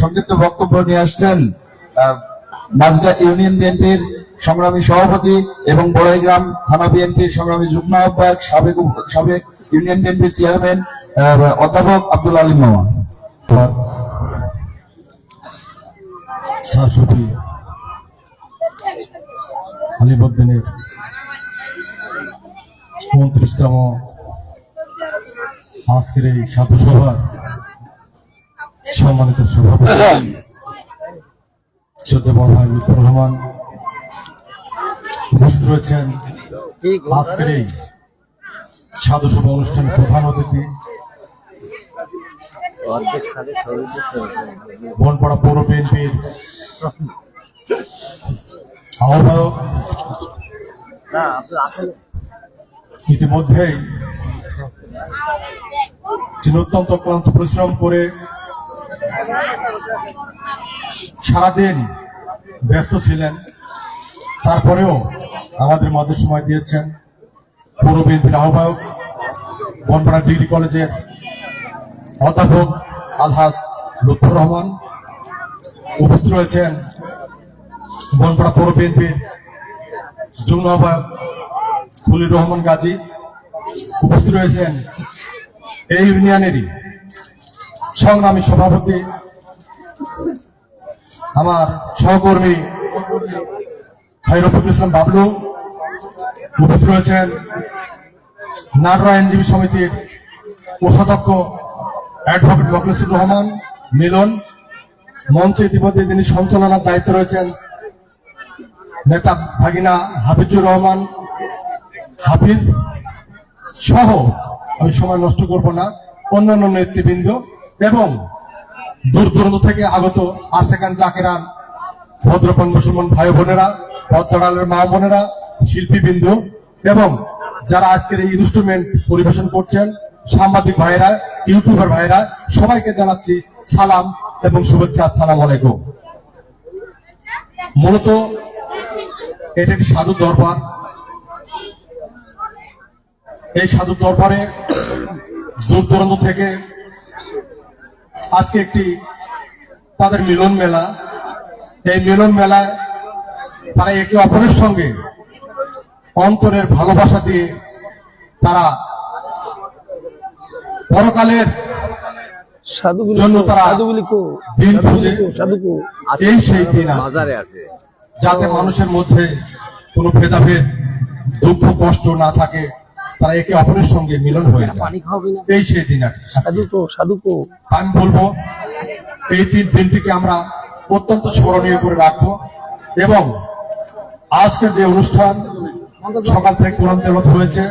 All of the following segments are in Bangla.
সংক্ষিপ্ত বক্তব্য নিয়ে আসছেন মাঝগা ইউনিয়ন বিএনপির সংগ্রামী সভাপতি এবং বড়াইগ্রাম থানা বিএনপির সংগ্রামী যুগ্ম আহ্বায়ক সাবেক সাবেক ইউনিয়ন বিএনপির চেয়ারম্যান অধ্যাপক আব্দুল আলিম মামা। আজকের এই সাধু সভার সম্মানিত সভাপতি। ভাই লুৎফর রহমান, উপস্থিত রয়েছেন আজকের এই সাধু সভা অনুষ্ঠানের প্রধান অতিথি, বনপাড়া পৌর বিএনপির আহ্বায়ক। ইতিমধ্যেই যিনি অত্যন্ত ক্লান্ত পরিশ্রম করে সারাদিন ব্যস্ত ছিলেন। তারপরেও আমাদের মাঝে সময় দিয়েছেন পৌর বিএনপির আহ্বায়ক, বনপাড়া ডিগ্রি কলেজের অধ্যাপক আলহাজ লুৎফর রহমান। উপস্থিত রয়েছেন বনপাড়া পৌর বিএনপির যুগ্ম আহ্বায়ক খুলির রহমান গাজী। উপস্থিত রয়েছেন এই ইউনিয়নেরই সংগ্রামী সভাপতি আমার সহকর্মী হাইরফুল ইসলাম বাবলু উপস্থিত রয়েছেন। নাটরা আইনজীবী সমিতির কোষাধ্যক্ষ অ্যাডভোকেট মকলেসুর রহমান, মিলন মঞ্চে ইতিমধ্যে যিনি সঞ্চালনার দায়িত্ব রয়েছেন। নেতা ভাগিনা হাফিজুর রহমান, হাফিজ সহ, আমি সময় নষ্ট করব না, অন্যান্য নেতৃবৃন্দ এবং দূর দূরান্ত থেকে আগত আশেখান জাকেরান ভদ্রকন মুসলমান ভাই বোনেরা পদ্মডালের মা বোনেরা, শিল্পীবৃন্দ এবং যারা আজকের এই ইনস্ট্রুমেন্ট পরিবেশন করছেন, সাংবাদিক ভাইরা ইউটিউবার ভাইরা সবাইকে জানাচ্ছি সালাম এবং শুভেচ্ছা সালাম আলাইকুম। মূলত এটা একটি সাধু দরবার। এই সাধু দরবারে দূর দূরান্ত থেকে আজকে একটি তাদের মিলন মেলা। এই মিলন মেলায় তারা একে অপরের সঙ্গে অন্তরের ভালোবাসা দিয়ে তারা পরকালের জন্য তারা দিন খুঁজে। এই সেই দিন আছে। যাতে মানুষের মধ্যে কোনো ভেদাভেদ দুঃখ কষ্ট না থাকে। তারা একে অপরের সঙ্গে মিলন হয়ে এই সেই দিন আমি বলব এই তিন দিনটিকে আমরা অত্যন্ত স্মরণীয় করে রাখব এবং আজকের যে অনুষ্ঠান সকাল থেকে কোরআন তেলত হয়েছে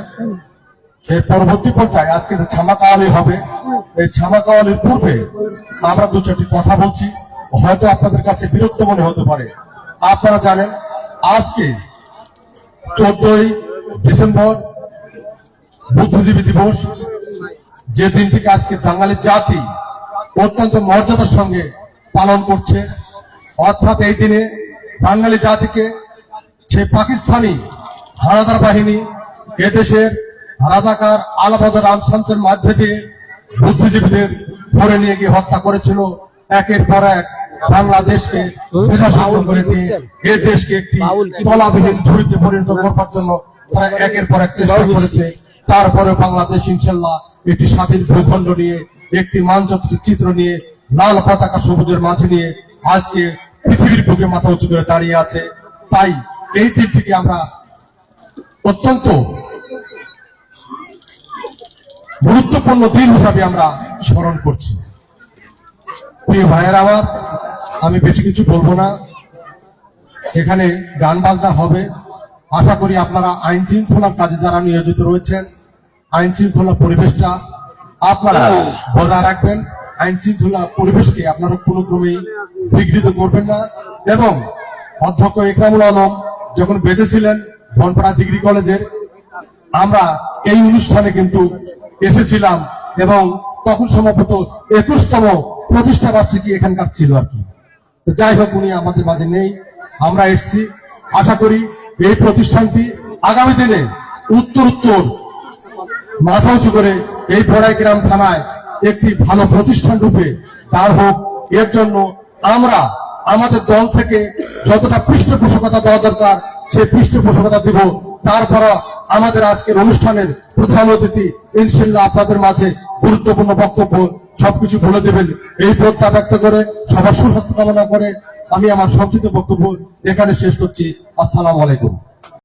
এর পরবর্তী পর্যায়ে আজকে যে ছামা কাওয়ালি হবে এই ছামা কাওয়ালির পূর্বে আমরা দু চারটি কথা বলছি। হয়তো আপনাদের কাছে বিরক্ত মনে হতে পারে। আপনারা জানেন আজকে চোদ্দই ডিসেম্বর বুদ্ধিজীবী দিবস যে দিনটিকে আজকে বাঙালি জাতি অত্যন্ত মর্যাদার সঙ্গে পালন করছে। অর্থাৎ এই দিনে বাঙালি জাতিকে সে পাকিস্তানি হানাদার বাহিনী এদেশের রাজাকার আলাবাদ রামসান্সের মধ্যে দিয়ে বুদ্ধিজীবীদের ধরে নিয়ে গিয়ে হত্যা করেছিল। একের পর এক বাংলাদেশকে বিভাষণ করে দিয়ে এ দেশকে একটি তলাবিহীন ঝুড়িতে পরিণত করবার জন্য তারা একের পর এক চেষ্টা করেছে। তারপরে বাংলাদেশ ইনশাল্লাহ একটি স্বাধীন ভূখণ্ড নিয়ে, একটি মানচিত্র চিত্র নিয়ে, লাল পতাকা সবুজের মাঝে নিয়ে আজকে পৃথিবীর বুকে মাথা উঁচু করে দাঁড়িয়ে আছে। তাই এই দিক থেকে আমরা অত্যন্ত গুরুত্বপূর্ণ দিন হিসাবে আমরা স্মরণ করছি। প্রিয় ভাইয়ের আমার, আমি বেশি কিছু বলব না। এখানে গান বাজনা হবে। আশা করি আপনারা আইন শৃঙ্খলার কাজে যারা নিয়োজিত রয়েছেন আইন শৃঙ্খলা পরিবেশটা আপনারা বজায় রাখবেন। আইন শৃঙ্খলা পরিবেশকে আপনারা কোনো ক্রমেই বিঘ্নিত করবেন না। এবং অধ্যক্ষ একরামুল আলম যখন বেঁচে ছিলেন বনপাড়া ডিগ্রি কলেজের আমরা এই অনুষ্ঠানে কিন্তু এসেছিলাম এবং তখন সম্ভবত একুশতম প্রতিষ্ঠা বার্ষিকী এখানকার ছিল আর কি। যাই হোক উনি আমাদের মাঝে নেই আমরা এসছি। আশা করি এই প্রতিষ্ঠানটি আগামী দিনে উত্তর উত্তর মাথা উঁচু করে এই বড়াই গ্রাম থানায় একটি ভালো প্রতিষ্ঠান রূপে তার হোক, এর জন্য আমরা আমাদের দল থেকে যতটা পৃষ্ঠপোষকতা দেওয়া দরকার, সেই পৃষ্ঠপোষকতা দিব। তারপর আমাদের আজকের অনুষ্ঠানের প্রধান অতিথি ইনশাল্লাহ আপনাদের মাঝে গুরুত্বপূর্ণ বক্তব্য সবকিছু বলে দেবেন। এই প্রত্যা ব্যক্ত করে, সবার সুস্বাস্থ্য কামনা করে আমি আমার সংক্ষিপ্ত বক্তব্য এখানে শেষ করছি। আসসালাম আলাইকুম।